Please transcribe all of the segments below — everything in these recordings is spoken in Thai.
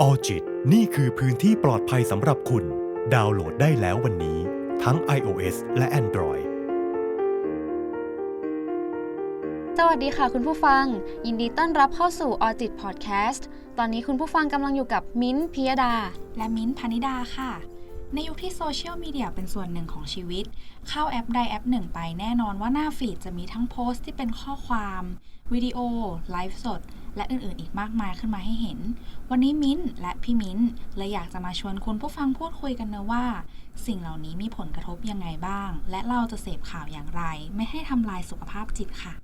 ออจิตนี่คือพื้นที่ปลอดภัยสำหรับคุณ ดาวน์โหลดได้แล้ววันนี้ ทั้ง iOS และ Android สวัสดีค่ะคุณผู้ฟัง ยินดีต้อนรับเข้าสู่ a u d i t Podcast ตอนนี้คุณผู้ฟังกำลังอยู่กับมิ้นท์พิยดา และมิ้นท์พนิดาค่ะ ในยุคที่โซเชียลมีเดียเป็นส่วนหนึ่งของชีวิต เข้าแอปใดแอปหนึ่งไปแน่นอนว่าหน้าฟีดจะมีทั้งโพสต์ที่เป็นข้อความ วิดีโอ ไลฟ์สด และอื่นๆ อีกมากมายขึ้นมาให้เห็น วันนี้มิ้นท์และพี่มิ้นท์เลยอยากจะมาชวนคุณผู้ฟังพูดคุยกันนะว่า สิ่งเหล่านี้มีผลกระทบยังไงบ้าง และเราจะเสพข่าวอย่างไร ไม่ให้ทำลายสุขภาพจิตค่ะ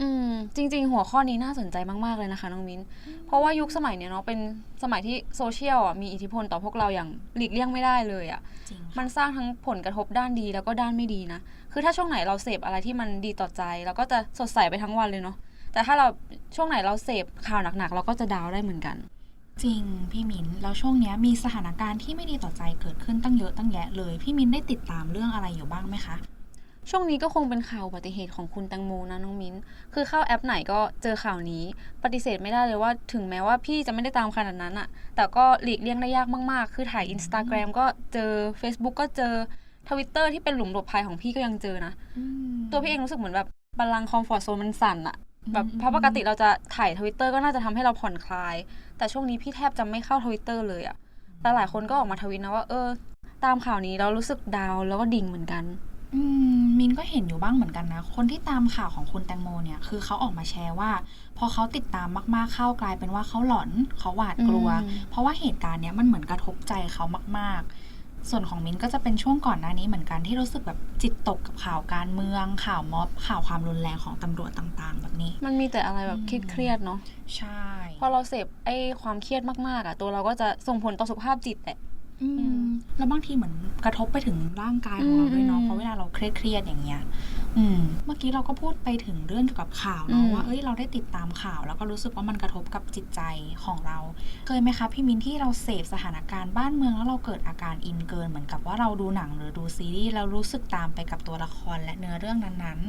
อืมจริง ๆ หัวข้อนี้น่าสนใจมากๆเลยนะคะน้องมิ้น เพราะว่ายุคสมัยเนี้ยเนาะเป็นสมัยที่โซเชียลอะมีอิทธิพลต่อพวกเราอย่างหลีกเลี่ยงไม่ได้เลยอะจริงมันสร้างทั้งผลกระทบด้านดีแล้วก็ด้านไม่ดีนะ คือถ้าช่วงไหนเราเสพอะไรที่มันดีต่อใจเราก็จะสดใสไปทั้งวันเลยเนาะ แต่ถ้าเราช่วงไหนเราเสพข่าวหนักๆ เราก็จะดาวน์ได้เหมือนกัน จริงพี่มิ้นแล้วช่วงเนี้ยมีสถานการณ์ที่ไม่ดีต่อใจเกิดขึ้นตั้งเยอะตั้งแยะเลย พี่มิ้นได้ติดตามเรื่องอะไรอยู่บ้างไหมคะ ช่วงนี้ก็คงเป็นข่าวอุบัติเหตุของคุณแตงโมนะน้องมิ้น คือเข้าแอปไหนก็เจอข่าวนี้ ปฏิเสธไม่ได้เลยว่าถึงแม้ว่าพี่จะไม่ได้ตามขนาดนั้นอะแต่ก็หลีกเลี่ยงได้ยากมากๆ คือถ่าย Instagram ก็เจอ Facebook ก็เจอทวิตเตอร์ที่เป็นหลุมหลบภัยของพี่ก็ยังเจอนะ ตัวพี่เองรู้สึกเหมือนแบบบัลลังก์คอมฟอร์ทโซนมันสั่นอะ แบบอืมเพราะปกติเราจะถ่ายทวิตเตอร์ก็น่าจะทำให้เราผ่อนคลาย แต่ช่วงนี้พี่แทบจะไม่เข้าทวิตเตอร์เลยอะแต่หลายคนก็ออกมาทวิตนะว่า เออ ตามข่าวนี้เรารู้สึกดาวน์แล้วก็ดิ่งเหมือนกันอืมมินก็เห็นอยู่บ้างเหมือนกันนะ คนที่ตามข่าวของคุณแตงโมเนี่ย คือเขาออกมาแชร์ว่า พอเขาติดตามมากๆเข้ากลายเป็นว่าเขาหลอนเขาหวาดกลัวอืมเพราะว่าเหตุการณ์เนี้ยมันเหมือนกระทบใจเขามากๆ ส่วนของมินก็จะเป็นช่วงก่อนหน้านี้เหมือนกันที่รู้สึกแบบจิตตกกับข่าวการเมือง ข่าวม็อบ ข่าวความรุนแรงของตำรวจต่างๆ แบบนี้ มันมีแต่อะไรแบบเครียดๆเนาะใช่ พอเราเสพไอ้ความเครียดมากๆอะตัวเราก็จะส่งผลต่อสุขภาพจิตแหละอืมแล้วบางทีเหมือนกระทบไปถึงร่างกายของเราด้วยเนาะอืมเพราะเวลาเราเครียดๆอย่างเงี้ย อืมเมื่อกี้เราก็พูดไปถึงเรื่องเกี่ยวกับข่าวเนาะอืมว่าเอ้ยเราได้ติดตามข่าว แล้วก็รู้สึกว่ามันกระทบกับจิตใจของเรา เคยไหมคะพี่มินที่เราเสพสถานการณ์บ้านเมืองแล้วเราเกิดอาการอินเกินเหมือนกับว่าเราดูหนังหรือดูซีรีส์แล้วรู้สึกตามไปกับตัวละครและเนื้อเรื่องนั้น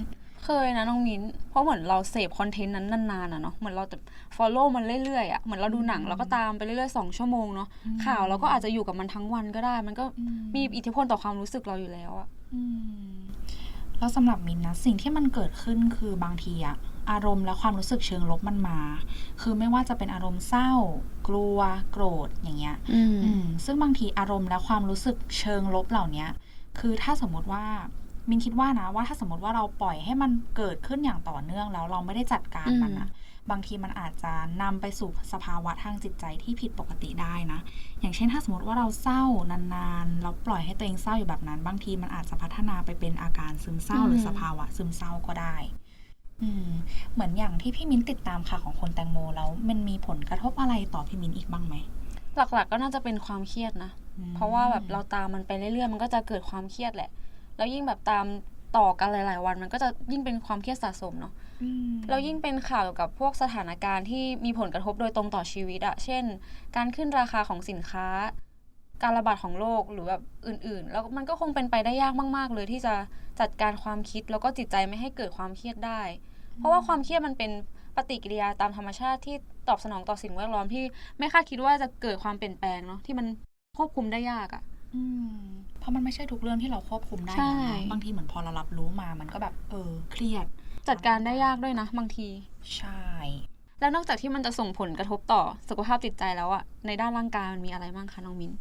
เคยนะน้องมิ้น เพราะเหมือนเราเสพคอนเทนต์นั้นนานๆอะเนาะ เหมือนเราจะ follow มันเรื่อยๆอะเหมือนเราดูหนังอืมเราก็ตามไปเรื่อยๆสองชั่วโมงเนาะ อืม ข่าวเราก็อาจจะอยู่กับมันทั้งวันก็ได้ มันก็ๆอืมีอิทธิพลต่อความรู้สึกเราอยู่แล้วอะ อืม แล้วสำหรับมินนะสิ่งที่มันเกิดขึ้นคือบางทีอะอารมณ์และความรู้สึกเชิงลบมันมา คือไม่ว่าจะเป็นอารมณ์เศร้า กลัว โกรธอย่างเงี้ยอืมอืมซึ่งบางทีอารมณ์และความรู้สึกเชิงลบเหล่าเนี้ยคือถ้าสมมติว่ามินคิดว่านะว่าถ้าสมมติว่าเราปล่อยให้มันเกิดขึ้นอย่างต่อเนื่องแล้วเราไม่ได้จัดการมันอะ บางทีมันอาจจะนำไปสู่สภาวะทางจิตใจที่ผิดปกติได้นะ อย่างเช่นถ้าสมมติว่าเราเศร้านานๆ เราปล่อยให้ตัวเองเศร้าอยู่แบบนั้น บางทีมันอาจจะพัฒนาไปเป็นอาการซึมเศร้า หรือสภาวะซึมเศร้าก็ได้อืมเหมือนอย่างที่พี่มิ้นติดตามค่ะของคนแตงโมแล้วมันมีผลกระทบอะไรต่อพี่มิ้นอีกบ้างไหมหลักๆก็น่าจะเป็นความเครียดนะ เพราะว่าแบบเราตามมันไปเรื่อยๆ มันก็จะเกิดความเครียดแหละ แล้วยิ่งแบบตาม ต่อกันหลาย ๆ วัน มันก็จะยิ่งเป็นความเครียดสะสมเนาะอืมแล้วยิ่งเป็นข่าวเกี่ยวกับพวกสถานการณ์ที่มีผลกระทบโดยตรงต่อชีวิตอะเช่น การขึ้นราคาของสินค้า การระบาดของโรคหรือแบบอื่น ๆ แล้วมันก็คงเป็นไปได้ยากมาก ๆ เลยที่จะจัดการความคิดแล้วก็จิตใจไม่ให้เกิดความเครียดได้ เพราะว่าความเครียดมันเป็นปฏิกิริยาตามธรรมชาติที่ตอบสนองต่อสิ่งแวดล้อมที่ไม่คาดคิดว่าจะเกิดความเปลี่ยนแปลงเนาะที่มันควบคุมได้ยากอะ อืมเพราะมันไม่ใช่ทุกเรื่องที่เราควบคุมได้ใช่ นะบางทีเหมือนพอเรารับรู้มามันก็แบบ เออ เครียด จัดการได้ยากด้วยนะ บางที ใช่ แล้วนอกจากที่มันจะส่งผลกระทบต่อสุขภาพจิตใจแล้วอะในด้านร่างกายมันมีอะไรบ้างคะน้องมิน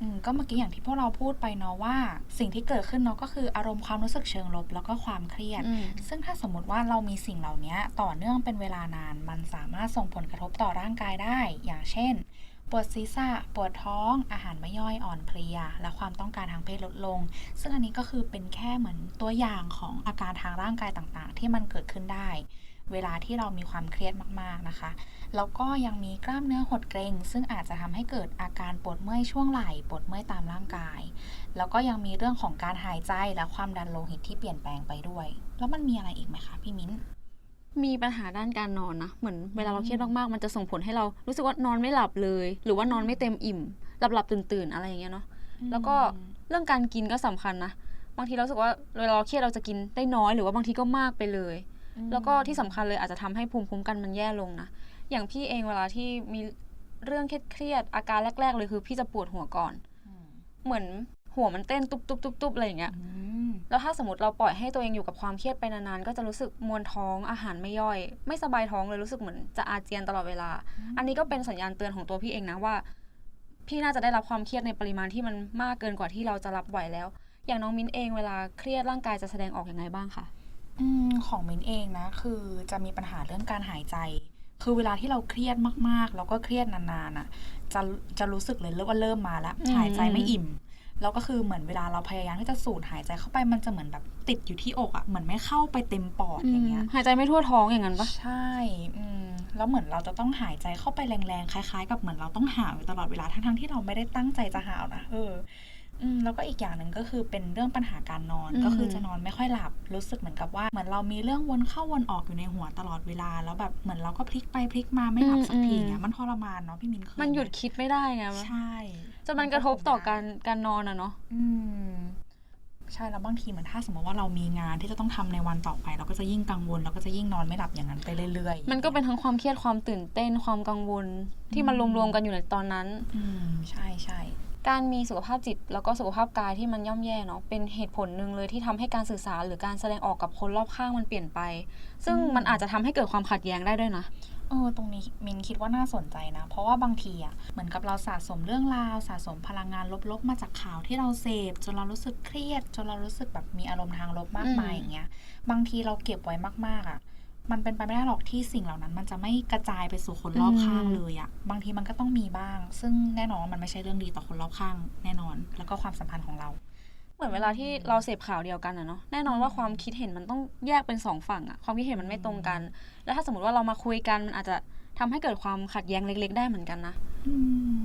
อืมก็เมื่อกี้อย่างที่พวกเราพูดไปเนาะว่า สิ่งที่เกิดขึ้นเนาะก็คืออารมณ์ความรู้สึกเชิงลบแล้วก็ความเครียด อืม ซึ่งถ้าสมมติว่าเรามีสิ่งเหล่านี้ต่อเนื่องเป็นเวลานาน มันสามารถส่งผลกระทบต่อร่างกายได้ อย่างเช่น ปวดศีรษะ ปวดท้อง อาหารไม่ย่อยอ่อนเพลีย และความต้องการทางเพศลดลง ซึ่งอันนี้ก็คือเป็นแค่เหมือนตัวอย่างของอาการทางร่างกายต่างๆ ที่มันเกิดขึ้นได้ เวลาที่เรามีความเครียดมากๆนะคะ แล้วก็ยังมีกล้ามเนื้อหดเกร็ง ซึ่งอาจจะทำให้เกิดอาการปวดเมื่อยช่วงไหล่ ปวดเมื่อยตามร่างกาย แล้วก็ยังมีเรื่องของการหายใจและความดันโลหิตที่เปลี่ยนแปลงไปด้วย แล้วมันมีอะไรอีกไหมคะพี่มิ้น มีปัญหาด้านการนอนนะ เหมือนเวลาเราเครียดมากๆ มันจะส่งผลให้เรารู้สึกว่านอนไม่หลับเลย หรือว่านอนไม่เต็มอิ่ม หลับหลับตื่นตื่นๆอะไรอย่างเงี้ยเนาะ แล้วก็เรื่องการกินก็สำคัญนะ บางทีเรารู้สึกว่าเวลาเราเครียดเราจะกินได้น้อยหรือว่าบางทีก็มากไปเลย แล้วก็ที่สำคัญเลยอาจจะทำให้ภูมิคุ้มกันมันแย่ลงนะ อย่างพี่เองเวลาที่มีเรื่องเครียดๆอาการแรก ๆ เลยคือ พี่จะปวดหัวก่อนอืมเหมือน หัวมันเต้นตุบตุบตุบตุบอะไรอย่างเงี้ยอืมแล้วถ้าสมมติเราปล่อยให้ตัวเองอยู่กับความเครียดไปนานๆ ก็จะรู้สึกมวนท้องอาหารไม่ย่อย ไม่สบายท้องเลยรู้สึกเหมือนจะอาเจียนตลอดเวลา อันนี้ก็เป็นสัญญาณเตือนของตัวพี่เองนะว่า พี่น่าจะได้รับความเครียดในปริมาณที่มันมากเกินกว่าที่เราจะรับไหวแล้ว อย่างน้องมิ้นเองเวลาเครียดร่างกายจะแสดงออกยังไงบ้างคะอืมของมินเองนะ คือจะมีปัญหาเรื่องการหายใจ คือเวลาที่เราเครียดมากๆ แล้วก็เครียดนานๆอะ จะจะรู้สึกเลยว่าเริ่มมาแล้วหายใจไม่อิ่ม แล้วก็คือเหมือนเวลาเราพยายามที่จะสูดหายใจเข้าไปมันจะเหมือนแบบติดอยู่ที่อกอะเหมือนไม่เข้าไปเต็มปอดอย่างเงี้ยหายใจไม่ทั่วท้องอย่างนั้นปะใช่อืมแล้วเหมือนเราจะต้องหายใจเข้าไปแรงๆคล้าย ๆ กับเหมือนเราต้องหาวอยู่ตลอดเวลาทั้งๆที่เราไม่ได้ตั้งใจจะหาวนะเออ อืมแล้วก็อีกอย่างหนึ่งก็คือเป็นเรื่องปัญหาการนอนก็คือจะนอนไม่ค่อยหลับ รู้สึกเหมือนกับว่าเหมือนเรามีเรื่องวนเข้าวนออกอยู่ในหัวตลอดเวลา แล้วแบบเหมือนเราก็พลิกไปพลิกมาไม่หลับสักทีเงี้ยมันทรมานเนาะพี่มินเคยมันหยุดไคิดไม่ได้ไงใช่ จนมันกระทบต่อการการนอนอะเนาะ อืมใช่แล้วบางทีเหมือนถ้าสมมติว่าเรามีงานที่จะต้องทำในวันต่อไป เราก็จะยิ่งกังวลเราก็จะยิ่งนอนไม่หลับอย่างนั้นไปเรื่อยๆมันก็เป็นทั้งความเครียดความตื่นเต้นความกังวลที่มันรวมๆกันอยู่ในตอนนั้น อืมใช่ใช่ การมีสุขภาพจิตแล้วก็สุขภาพกายที่มันย่ำแย่เนาะเป็นเหตุผลหนึ่งเลยที่ทำให้การสื่อสารหรือการแสดงออกกับคนรอบข้างมันเปลี่ยนไป ซึ่งมันอาจจะทำให้เกิดความขัดแย้งได้ด้วยนะเออตรงนี้มินคิดว่าน่าสนใจนะ เพราะว่าบางทีอะเหมือนกับเราสะสมเรื่องราวสะสมพลังงานลบๆ มาจากข่าวที่เราเสพจนเรารู้สึกเครียด จนเรารู้สึกแบบมีอารมณ์ทางลบมากมายอืมอย่างเงี้ยบางทีเราเก็บไว้มากๆอะ มันเป็นไปไม่ได้หรอกที่สิ่งเหล่านั้น มันจะไม่กระจายไปสู่คนรอบข้างเลยอะบางทีมันก็ต้องมีบ้าง ซึ่งแน่นอนว่ามันไม่ใช่เรื่องดีต่อคนรอบข้าง แน่นอน แล้วก็ความสัมพันธ์ของเรา เหมือนเวลาที่เราเสพข่าวเดียวกันอะเนาะแน่นอนว่าความคิดเห็นมันต้องแยกเป็นสองฝั่งอะความคิดเห็นมันไม่ตรงกัน แล้วถ้าสมมติว่าเรามาคุยกันมันอาจจะทำให้เกิดความขัดแย้งเล็ก ๆ ได้เหมือนกันนะอื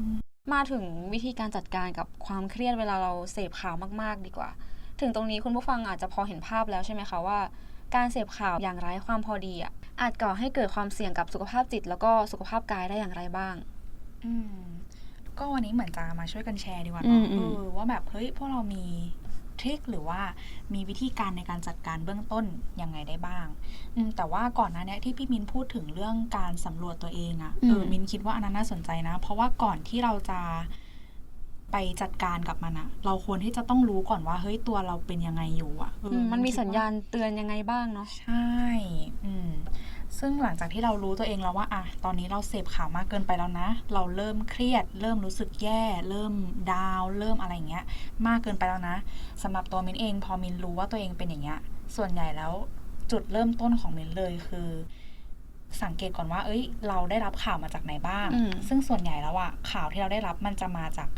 มมาถึงวิธีการจัดการกับความเครียดเวลาเราเสพข่าวมาก ๆ ดีกว่า ถึงตรงนี้คุณผู้ฟังอาจจะพอเห็นภาพแล้วใช่ไหมคะว่า การเสพข่าวอย่างไร้ความพอดีอะอาจก่อให้เกิดความเสี่ยงกับสุขภาพจิต แล้วก็สุขภาพกายได้อย่างไรบ้าง อืมก็วันนี้เหมือนจะมาช่วยกันแชร์ดีกว่าอืเนาะมอืเอมอว่าแบบเฮ้ยพวกเรามีทริคหรือว่ามีวิธีการในการจัดการเบื้องต้นยังไงได้บ้างอืมแต่ว่าก่อนหน้าเนี้ยที่พี่มินพูดถึงเรื่องการสำรวจตัวเองอะเออมินคิดว่าอันนั้นน่าสนใจนะ เพราะว่าก่อนที่เราจะ ไปจัดการกับมันอะเราควรที่จะต้องรู้ก่อนว่าเฮ้ยตัวเราเป็นยังไงอยู่อะเออมมันมีคิดสัญว่ญาณเตือนยังไงบ้างเนาะ ใช่อืมซึ่งหลังจากที่เรารู้ตัวเองแล้วว่าอะตอนนี้เราเสพข่าวมากเกินไปแล้วนะ เราเริ่มเครียด เริ่มรู้สึกแย่ เริ่มดาวน์เริ่มอะไรอย่างเงี้ย มากเกินไปแล้วนะสำหรับตัวมินเองพอมินรู้ว่าตัวเองเป็นอย่างเงี้ย ส่วนใหญ่แล้วจุดเริ่มต้นของมินเลยคือ สังเกตก่อนว่า เอ้ย เราได้รับข่าวมาจากไหนบ้างอืมซึ่งส่วนใหญ่แล้วอะข่าวที่เราได้รับมันจะมาจาก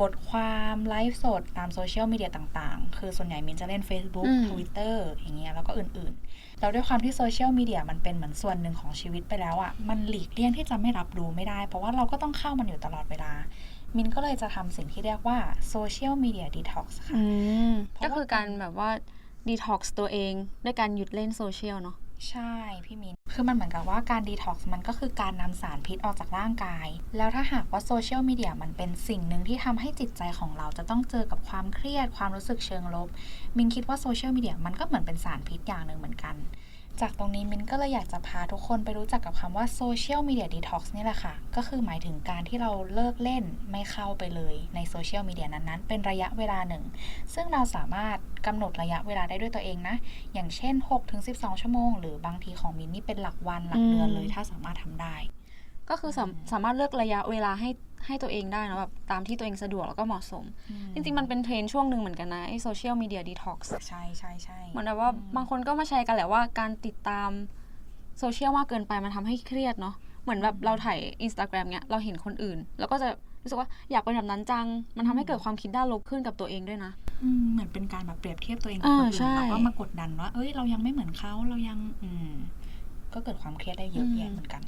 บทความไลฟ์สดตามโซเชียลมีเดียต่างๆ คือส่วนใหญ่มินจะเล่น Facebook อืม Twitter อย่างเงี้ยแล้วก็อื่นๆ แล้วด้วยความที่โซเชียลมีเดียมันเป็นเหมือนส่วนหนึ่งของชีวิตไปแล้วอะ่ะ มันหลีกเลี่ยงที่จะไม่รับรู้ไม่ได้ เพราะว่าเราก็ต้องเข้ามันอยู่ตลอดเวลา มินก็เลยจะทำสิ่งที่เรียกว่าโซเชียลมีเดียดีท็อกซ์ค่ะอืมเพราะว่าก็คือการแบบว่าดีท็อกซ์ตัวเองด้วยการหยุดเล่นโซเชียลเนาะ ใช่พี่มินคือมันเหมือนกับว่าการดีท็อกซ์มันก็คือการนำสารพิษออกจากร่างกาย แล้วถ้าหากว่าโซเชียลมีเดียมันเป็นสิ่งหนึ่งที่ทำให้จิตใจของเราจะต้องเจอกับความเครียดความรู้สึกเชิงลบ มินคิดว่าโซเชียลมีเดียมันก็เหมือนเป็นสารพิษอย่างหนึ่งเหมือนกัน จากตรงนี้มินก็เลยอยากจะพาทุกคนไปรู้จักกับคำว่าโซเชียลมีเดียดีท็อกซ์นี่แหละค่ะ ก็คือหมายถึงการที่เราเลิกเล่นไม่เข้าไปเลยในโซเชียลมีเดียนั้นๆ เป็นระยะเวลาหนึ่ง ซึ่งเราสามารถกำหนดระยะเวลาได้ด้วยตัวเองนะ อย่างเช่น 6-12 ชั่วโมง หรือบางทีของมินนี่เป็นหลักวันหลักเดือนเลยอืมถ้าสามารถทำได้ ก็คือสามสามารถเลือกระยะเวลาให้ให้ตัวเองได้นะแบบตามที่ตัวเองสะดวกแล้วก็เหมาะสม จริงๆ มันเป็นเทรนด์ช่วงหนึ่งเหมือนกันนะไอโซเชียลมีเดียดีท็อกซ์ใช่ใช่ใช่เหมือนแบบว่าบางคนก็มาแชร์กันแหละว่าการติดตามโซเชียลมากเกินไปมันทำให้เครียดเนาะเหมือนแบบเราถ่ายอินสตาแกรมเนี้ยเราเห็นคนอื่น แล้วก็จะรู้สึกว่าอยากเป็นแบบนั้นจัง มันทำให้เกิดความคิดด้านลบขึ้นกับตัวเองด้วยนะอืมเหมือนเป็นการแบบเปรียบเทียบตัวเองกับอ่าคนอื่ใช่นแล้วก็มากดดันว่าเอ้ยเรายังไม่เหมือนเขาเรายังอืมก็เกิดความเครียดได้เยอะแยะเหมือนกัน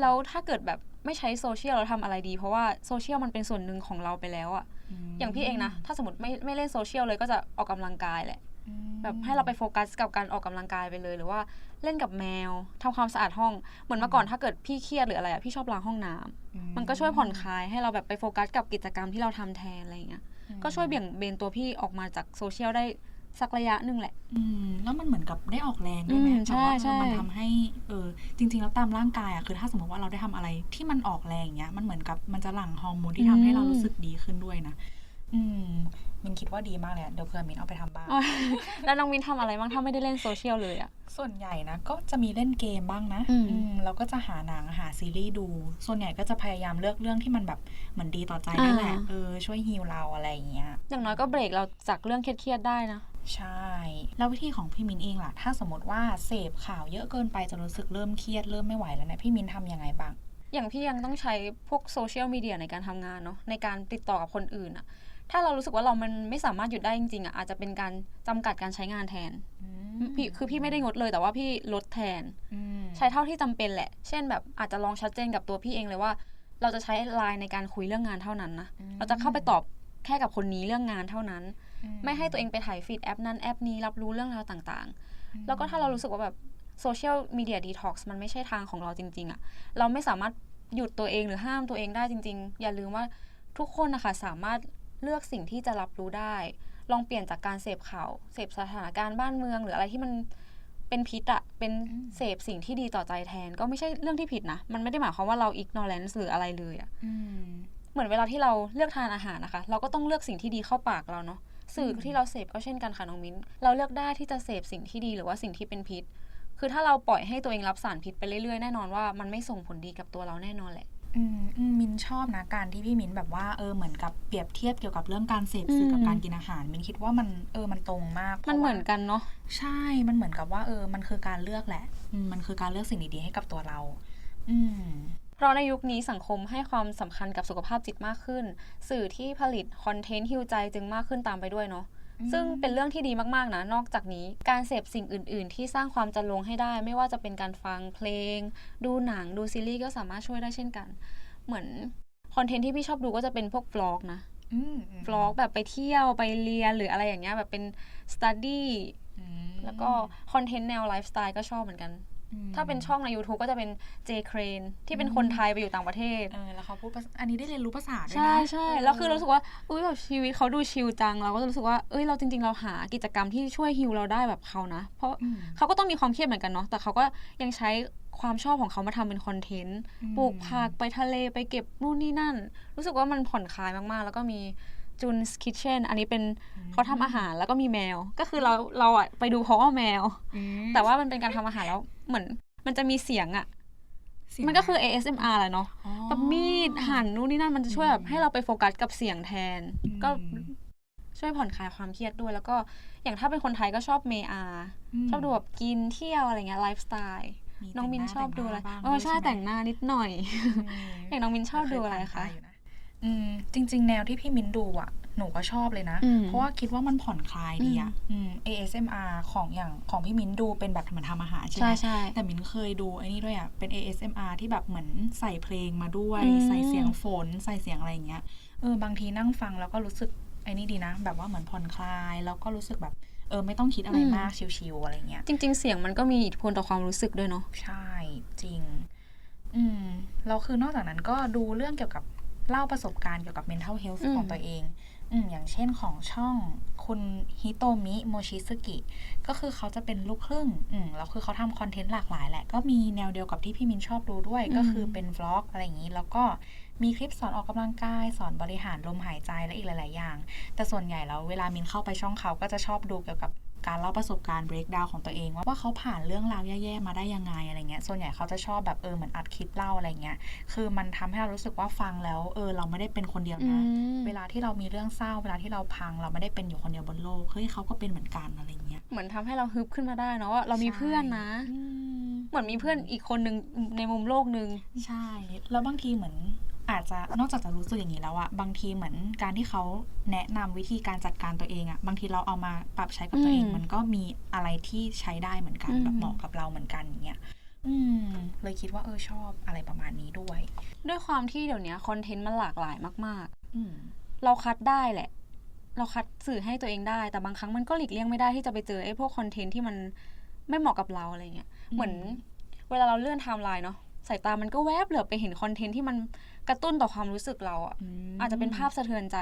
แล้วถ้าเกิดแบบไม่ใช้โซเชียลเราทำอะไรดี เพราะว่าโซเชียลมันเป็นส่วนหนึ่งของเราไปแล้วอะมอย่างพี่เองนะ ถ้าสมมติไม่ไม่เล่นโซเชียลเลยก็จะออกกำลังกายแหละอืมแบบให้เราไปโฟกัสกับการออกกำลังกายไปเลย หรือว่าเล่นกับแมวทำความสะอาดห้อง เหมือนเมื่อก่อนถ้าเกิดพี่เครียดหรืออะไรอะพี่ชอบล้างห้องน้ำอืมันก็ช่วยผ่อนคลายให้เราแบบไปโฟกัสกับกิจกรรมที่เราทำแทนอะไรอย่างเงี้ยอืมก็ช่วยเบี่ยงเบนตัวพี่ออกมาจากโซเชียลได้ สักระยะหนึ่งแหละ อืมแล้วมันเหมือนกับได้ออกแรงด้วยไหมอืมแบบว่าใช่เออมันใช่ทำให้เออจริง ๆ แล้วตามร่างกายอะคือถ้าสมมติว่าเราได้ทำอะไรที่มันออกแรงอย่างเงี้ยมันเหมือนกับมันจะหลั่งฮอร์โมนที่ทำให้เรารู้สึกดีขึ้นด้วยนะ อืมมินคิดว่าดีมากเลยอะเดี๋ยวเผื่อมินเอาไปทำบ้าง แล้วน้องวินทำอะไรบ้างถ้าไม่ได้เล่นโซเชียลเลยอะส่วนใหญ่นะก็จะมีเล่นเกมบ้างนะอืม อืมแล้วก็จะหาหนังหาซีรีส์ดู ส่วนใหญ่ก็จะพยายามเลือกเรื่องที่มันแบบเหมือนดีต่อใจนั่นแหละเออช่วยฮีลเราอะไรอย่างเงี้ย อย่างน้อยก็เบรกเราจากเรื่องเครียดๆได้นะ ใช่ แล้ววิธีของพี่มินเองล่ะ ถ้าสมมติว่าเสพข่าวเยอะเกินไปจนรู้สึกเริ่มเครียดเริ่มไม่ไหวแล้วเนี่ยพี่มินทำยังไงบ้าง อย่างพี่ยังต้องใช้พวกโซเชียลมีเดียในการทำงานเนาะในการติดต่อกับคนอื่นอะถ้าเรารู้สึกว่าเรามันไม่สามารถหยุดได้จริงๆอะอาจจะเป็นการจำกัดการใช้งานแทน พี่คือพี่ไม่ได้งดเลยแต่ว่าพี่ลดแทน อืมใช้เท่าที่จำเป็นแหละ เช่นแบบอาจจะลองชัดเจนกับตัวพี่เองเลยว่า เราจะใช้ไลน์ในการคุยเรื่องงานเท่านั้นนะ เราจะเข้าไปตอบแค่กับคนนี้เรื่องงานเท่านั้น ไม่ให้ตัวเองไปถ่ายฟีดแอปนั้นแอปนี้รับรู้เรื่องราวต่างๆ แล้วก็ถ้าเรารู้สึกว่าแบบโซเชียลมีเดียดีท็อกซ์มันไม่ใช่ทางของเราจริง ๆอะเราไม่สามารถหยุดตัวเองหรือห้ามตัวเองได้จริง ๆ อย่าลืมว่าทุกคนนะคะสามารถเลือกสิ่งที่จะรับรู้ได้ ลองเปลี่ยนจากการเสพข่าว เสพสถานการณ์บ้านเมือง หรืออะไรที่มันเป็นพิษอะเป็นเสพสิ่งที่ดีต่อใจแทน ก็ไม่ใช่เรื่องที่ผิดนะ มันไม่ได้หมายความว่าเรา ignorance หรืออะไรเลยอะอืมเหมือนเวลาที่เราเลือกทานอาหารนะคะ เราก็ต้องเลือกสิ่งที่ดีเข้าปากเราเนาะ สื่อที่เราเสพก็เช่นกันค่ะน้องมิ้น เราเลือกได้ที่จะเสพสิ่งที่ดีหรือว่าสิ่งที่เป็นพิษ คือถ้าเราปล่อยให้ตัวเองรับสารพิษไปเรื่อยๆ แน่นอนว่ามันไม่ส่งผลดีกับตัวเราแน่นอนแหละอืมอืมมินชอบนะการที่พี่มินแบบว่าเออเหมือนกับเปรียบเทียบเกี่ยวกับเรื่องการเสพสื่อกับอืมการกินอาหาร มินคิดว่ามันเออมันตรงมากมันพราะว่าเหมือนกันเนาะใช่มันเหมือนกับว่าเออมันคือการเลือกแหละอืมมันคือการเลือกสิ่งดีๆให้กับตัวเรา อืม เพราะในยุคนี้สังคมให้ความสำคัญกับสุขภาพจิตมากขึ้น สื่อที่ผลิตคอนเทนต์ฮิวใจจึงมากขึ้นตามไปด้วยเนาะอืมซึ่งเป็นเรื่องที่ดีมากๆนะนอกจากนี้การเสพสิ่งอื่น ๆ ที่สร้างความจันลงให้ได้ ไม่ว่าจะเป็นการฟังเพลง ดูหนังดูซีรีส์ก็สามารถช่วยได้เช่นกัน เหมือนคอนเทนต์ที่พี่ชอบดูก็จะเป็นพวก v ลอกนะอืมอืม v ลอกแบบไปเที่ยวไปเรียนหรืออะไรอย่างเงี้ยแบบเป็นสตูดี้อืมแล้วก็คอนเทนต์แนวไลฟ์สไตล์ก็ชอบเหมือนกันอืม ถ้าเป็นช่องใน YouTube ก็จะเป็น J Crane ที่เป็นคนไทยไปอยู่ต่างประเทศ เออแล้วเขาพูดภาษาอันนี้ได้เรียนรู้ภาษาด้วยนะใช่ใช่เแล้วคือรู้สึกว่าอุ้ยแบบชีวิตเขาดูชิลจัง เราก็จะรู้สึกว่าเอ้ยเราจริง ๆ เราหากิจกรรมที่ช่วยฮิลเราได้แบบเขานะ เพราะอืมเขาก็ต้องมีความเครียดเหมือนกันเนาะแต่เขาก็ยังใช้ความชอบของเขามาทำเป็นคอนเทนต์อืมปลูกผักไปทะเลไปเก็บนู่นนี่นั่น รู้สึกว่ามันผ่อนคลายมากๆ แล้วก็มีจุนส์คิทเช่นอันนี้เป็นเขาทำอาหารแล้วก็มีแมว ก็คือเราเราอะไปดูเพราะว่าแมวอืมแต่ว่ามันเป็นการทำอาหารแล้ว เหมือนมันจะมีเสียงอะเสียงมันก็คือ ASMR แหละเนาะอ๋อแบบมีดหั่นนู่นนี่นั่นมันจะช่วยแบบอืมให้เราไปโฟกัสกับเสียงแทนอืมก็ช่วยผ่อนคลายความเครียดด้วย แล้วก็อย่างถ้าเป็นคนไทยก็ชอบเมอามชอบดูแบบกินเที่ยวอะไรเงี้ยไลฟ์สไตล์มีน้องมินแต่งหาชอบดูอะไรแต่งหน้าบ้างเออด้วยใช่ไหมแต่งหน้านิดหน่อย อย่างน้องมินชอบดูอะไรเคยผ่าคะนตาอยู่นอืมจริง ๆ แนวที่พี่มินดูอะ หนูก็ชอบเลยนะอืมเพราะว่าคิดว่ามันผ่อนคลายดีอะอืม ASMR ของอย่างของพี่มินดูเป็นแบบเหมือนทำอาหารใช่ไหใช่มใช่แต่มินเคยดูไอ้นี่ด้วยอะเป็น ASMR ที่แบบเหมือนใส่เพลงมาด้วยอืมใส่เสียงฝน ใส่เสียงอะไรอย่างเงี้ย เออบางทีนั่งฟังแล้วก็รู้สึกไอ้นี่ดีนะ แบบว่าเหมือนผ่อนคลาย แล้วก็รู้สึกแบบเออไม่ต้องคิดอะไรมากชิวๆอะไรเงี้ย จริง ๆ เสียงมันก็มีอิทธิพลต่อความรู้สึกด้วยเนาะ ใช่จริง อืมแล้วคือนอกจากนั้นก็ดูเรื่องเกี่ยวกับเล่าประสบการณ์เกี่ยวกับ mental health อืมของตัวเอง อืมอย่างเช่นของช่องคุณฮิโตมิโมชิสกิก็คือเขาจะเป็นลูกครึ่งอืมแล้วคือเขาทำคอนเทนต์หลากหลายแหละ ก็มีแนวเดียวกับที่พี่มินชอบดูด้วย ก็คือเป็นวล็อกอะไรอย่างนี้ แล้วก็มีคลิปสอนออกกำลังกาย สอนบริหารลมหายใจและอีกหลาย ๆ อย่าง แต่ส่วนใหญ่แล้วเวลามินเข้าไปช่องเขาก็จะชอบดูเกี่ยวกับ การเล่าประสบการณ์ breakdown ของตัวเองว่าว่าเขาผ่านเรื่องราวแย่ๆมาได้ยังไงอะไรเงี้ย ส่วนใหญ่เขาจะชอบแบบเออเหมือนอัดคลิปเล่าอะไรเงี้ย คือมันทำให้เรารู้สึกว่าฟังแล้วเออเราไม่ได้เป็นคนเดียวอืนะมเวลาที่เรามีเรื่องเศร้าเวลาที่เราพัง เราไม่ได้เป็นอยู่คนเดียวบนโลก เฮ้ยเขาก็เป็นเหมือนกันอะไรเงี้ย เหมือนทำให้เราฮึบขึ้นมาได้เนาะว่าเรามีเพื่อนนะอืมเหมือนมีเพื่อนอีกคนหนึ่งในมุมโลกหนึ่งใช่ แล้วบางทีเหมือน อาจจะนอกจากจะรู้สึกอย่างนี้แล้วอะบางทีเหมือนการที่เขาแนะนำวิธีการจัดการตัวเองอะบางทีเราเอามาปรับใช้กับตัวเองอืมมันก็มีอะไรที่ใช้ได้เหมือนกันอืมแบบเหมาะกับเราเหมือนกันอย่างเงี้ยอืมเลยคิดว่าเออชอบอะไรประมาณนี้ด้วย ด้วยความที่เดี๋ยวนี้คอนเทนต์มันหลากหลายมากอืมๆเราคัดได้แหละ เราคัดสื่อให้ตัวเองได้ แต่บางครั้งมันก็หลีกเลี่ยงไม่ได้ที่จะไปเจอไอ้พวกคอนเทนต์ที่มันไม่เหมาะกับเราอะไรเงี้ยเหมือนเวลาเราเลื่อนไทม์ไลน์เนาะ สายตามันก็แวบเหลือบไปเห็นคอนเทนต์ที่มันกระตุ้นต่อความรู้สึกเราอะมอาจจะเป็นภาพสะเทือนใจ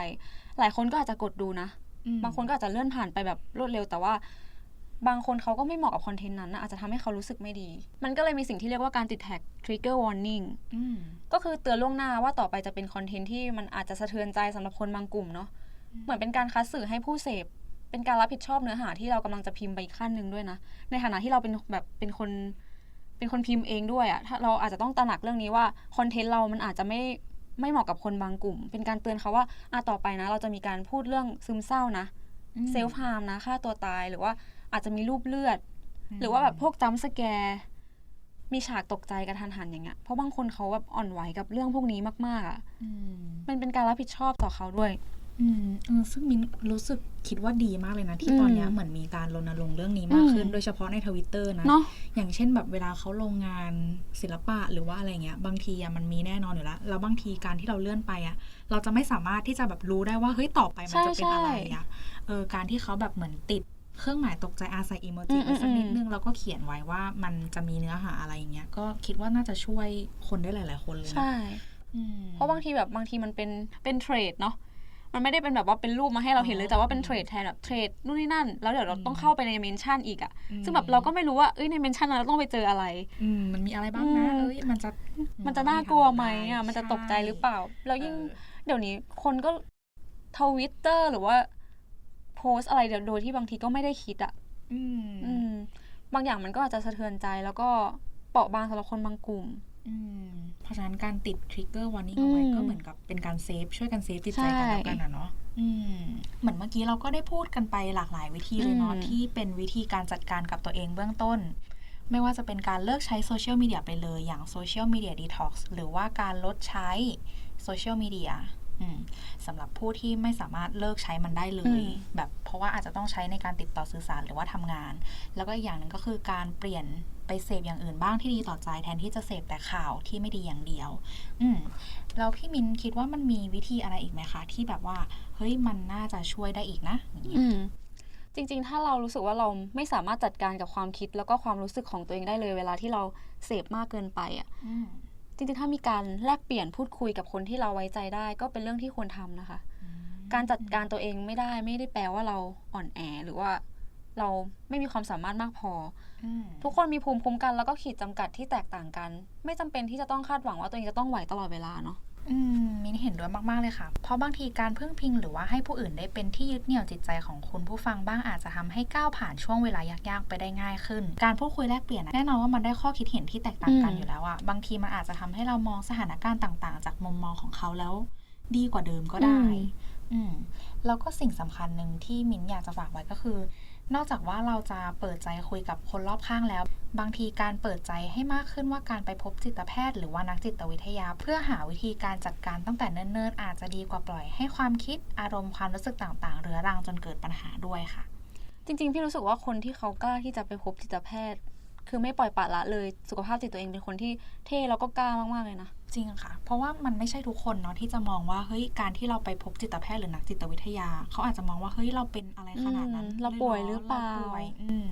หลายคนก็อาจจะกดดูนะอืมบางคนก็อาจจะเลื่อนผ่านไปแบบรวดเร็วแต่ว่า บางคนเขาก็ไม่เหมาะกับคอนเทนต์นั้นนะอาจจะทำให้เขารู้สึกไม่ดี มันก็เลยมีสิ่งที่เรียกว่าการติดแท็ก trigger warning อืมก็คือเตือนล่วงหน้าว่าต่อไปจะเป็นคอนเทนต์ที่มันอาจจะสะเทือนใจสำหรับคนบางกลุ่มเนาะอืมเหมือนเป็นการคัดสื่อให้ผู้เสพเป็นการรับผิดชอบเนื้อหาที่เรากำลังจะพิมพ์ไปอีกขั้นหนึ่งด้วยนะ ในฐานะที่เราเป็นแบบเป็นคน เป็นคนพิมพ์เองด้วยอะถ้าเราอาจจะต้องตระหนักเรื่องนี้ว่าคอนเทนต์เรามันอาจจะไม่ไม่เหมาะกับคนบางกลุ่ม เป็นการเตือนเขาว่าอะต่อไปนะ เราจะมีการพูดเรื่องซึมเศร้านะอืมเซลฟ์ฮาร์มนะฆ่าตัวตายหรือว่าอาจจะมีรูปเลือดมหรือว่าแบบพวกจัมป์สแกร์มีฉากตกใจกระทันหันอย่างเงี้ย เพราะบางคนเขาแบบอ่อนไหวกับเรื่องพวกนี้มากๆอะอืมมันเป็นการรับผิดชอบต่อเขาด้วย อืมเออซึ่งมินรู้สึกคิดว่าดีมากเลยนะ ที่อืมตอนเนี้ยเหมือนมีการรณรงค์เรื่องนี้มากขึ้นอืมโดยเฉพาะในทวิตเตอร์นะเนาะอย่างเช่นแบบเวลาเขาลงงานศิลปะหรือว่าอะไรเงี้ย บางทีอะมันมีแน่นอนอยู่แล้วแล้วบางทีการที่เราเลื่อนไปอะเราจะไม่สามารถที่จะแบบรู้ได้ว่าเฮ้ยต่อไปมันจะเป็นอะไรอะเออการที่เขาแบบเหมือนติดเครื่องหมายตกใจอาใส่อีโมจิไว้สักนิดนึง แล้วก็เขียนไว้ว่ามันจะมีเนื้อหาอะไรอย่างเงี้ยก็คิดว่าน่าจะช่วยคนได้หลาย ๆ คนเลยนะใช่อืมเพราะบางทีแบบบางทีมันเป็นเป็นเทรดเนาะ มันไม่ได้เป็นแบบว่าเป็นรูปมาให้เราเห็นเลอ๋ยอแต่ว่าเป็นเทรดแทนแบบเทรดนู่นนี่นั่น แล้วเดี๋ยวเราอืมต้องเข้าไปในเมนชั่นอีกอะอืมซึ่งแบบเราก็ไม่รู้ว่าเอ้ยในเมนชั่นนั้นเราต้องไปเจออะไรอืมมันมีอะไรบ้างนะอืมเอ้ยมันจะมันจะน่ากลัวไหมอะมันจะตกใจหรือเปล่า แล้วยิ่งเออเดี๋ยวนี้คนก็ทวิตเตอร์หรือว่าโพสต์อะไรเดี๋ยวโดยที่บางทีก็ไม่ได้คิดอะอืมอืมบางอย่างมันก็อาจจะสะเทือนใจแล้วก็เปราะบางสำหรับคนบางกลุ่มอืม เพราะฉะนั้นการติดทริกเกอร์วันนี้เอาไว้อืมก็เหมือนกับเป็นการเซฟช่วยกันเซฟจิตใจใช่กันแล้วกันนะเนาะอืมเหมือนเมื่อกี้เราก็ได้พูดกันไปหลากหลายวิธีเลยเนาะอืมที่เป็นวิธีการจัดการกับตัวเองเบื้องต้น ไม่ว่าจะเป็นการเลิกใช้โซเชียลมีเดียไปเลย อย่างโซเชียลมีเดียดีท็อกซ์หรือว่าการลดใช้โซเชียลมีเดียอืมสำหรับผู้ที่ไม่สามารถเลิกใช้มันได้เลยอืมแบบเพราะว่าอาจจะต้องใช้ในการติดต่อสื่อสารหรือว่าทำงาน แล้วก็อีกอย่างหนึ่งก็คือการเปลี่ยน ไปเสพอย่างอื่นบ้างที่ดีต่อใจแทนที่จะเสพแต่ข่าวที่ไม่ดีอย่างเดียว อืมแล้วพี่มินคิดว่ามันมีวิธีอะไรอีกไหมคะ ที่แบบว่าเฮ้ยมันน่าจะช่วยได้อีกนะอย่างเงี้ยอืมจริงๆ ถ้าเรารู้สึกว่าเราไม่สามารถจัดการกับความคิดแล้วก็ความรู้สึกของตัวเองได้เลย เวลาที่เราเสพมากเกินไปอะอืมจริงๆ ถ้ามีการแลกเปลี่ยนพูดคุยกับคนที่เราไว้ใจได้ ก็เป็นเรื่องที่ควรทำนะคะ การจัดการตัวเองไม่ได้ไม่ได้แปลว่าเราอ่อนแอหรือว่า เราไม่มีความสามารถมากพออืมทุกคนมีภูมิคุ้มกันแล้วก็ขีดจำกัดที่แตกต่างกัน ไม่จำเป็นที่จะต้องคาดหวังว่าตัวเองจะต้องไหวตลอดเวลาเนาะอืมมินเห็นด้วยมาก ๆ เลยค่ะ เพราะบางทีการพึ่งพิงหรือว่าให้ผู้อื่นได้เป็นที่ยึดเหนี่ยวจิตใจของคุณผู้ฟังบ้างอาจจะทำให้ก้าวผ่านช่วงเวลายาก ๆ ไปได้ง่ายขึ้น การพูดคุยแลกเปลี่ยนอะแน่นอนว่ามันได้ข้อคิดเห็นที่แตกต่างกันอืมอยู่แล้วอะบางทีมันอาจจะทำให้เรามองสถานการณ์ต่าง ๆ จากมุมมองของเขาแล้ว ดีกว่าเดิมก็ได้ อืมแล้วก็สิ่งสำคัญหนึ่งที่มิ้นอยากจะฝากไว้ก็คือ นอกจากว่าเราจะเปิดใจคุยกับคนรอบข้างแล้ว บางทีการเปิดใจให้มากขึ้นว่าการไปพบจิตแพทย์ หรือว่านักจิตวิทยา เพื่อหาวิธีการจัดการตั้งแต่เนิ่นๆอาจจะดีกว่าปล่อยให้ความคิดอารมณ์ความรู้สึกต่างๆ เรื้อรังจนเกิดปัญหาด้วยค่ะ จริงๆพี่รู้สึกว่าคนที่เขากล้าที่จะไปพบจิตแพทย์ คือไม่ปล่อยปละละเลยสุขภาพจิตตัวเองเป็นคนที่เท่แล้วก็กล้ามากๆเลยนะ จริงค่ะ เพราะว่ามันไม่ใช่ทุกคนเนาะที่จะมองว่าเฮ้ยการที่เราไปพบจิตแพทย์หรือนักจิตวิทยา เขาอาจจะมองว่าเฮ้ยเราเป็นอะไรขนาดนั้นอืมเราป่วยหรือเปล่าป่วยอืม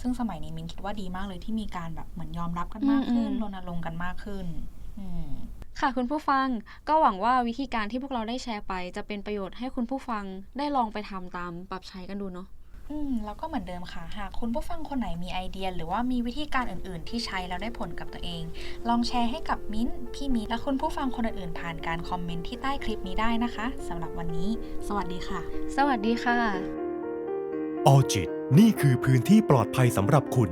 ซึ่งสมัยนี้มินคิดว่าดีมากเลยที่มีการแบบเหมือนยอมรับกันมากขึ้นอืมรณรงค์กันมากขึ้น อืมค่ะคุณผู้ฟังก็หวังว่าวิธีการที่พวกเราได้แชร์ไป จะเป็นประโยชน์ให้คุณผู้ฟังได้ลองไปทำตามปรับใช้กันดูเนาะ อืมแล้วก็เหมือนเดิมค่ะ หากคุณผู้ฟังคนไหนมีไอเดีย หรือว่ามีวิธีการอื่นๆ ที่ใช้แล้วได้ผลกับตัวเอง ลองแชร์ให้กับมิ้นท์พี่มิ้นท์และคุณผู้ฟังคนอื่นๆ ผ่านการคอมเมนต์ที่ใต้คลิปนี้ได้นะคะสำหรับวันนี้ สวัสดีค่ะ สวัสดีค่ะ ออจิตนี่คือพื้นที่ปลอดภัยสำหรับคุณ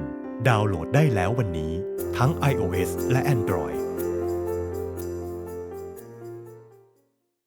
ดาวน์โหลดได้แล้ววันนี้ ทั้ง iOS และ Android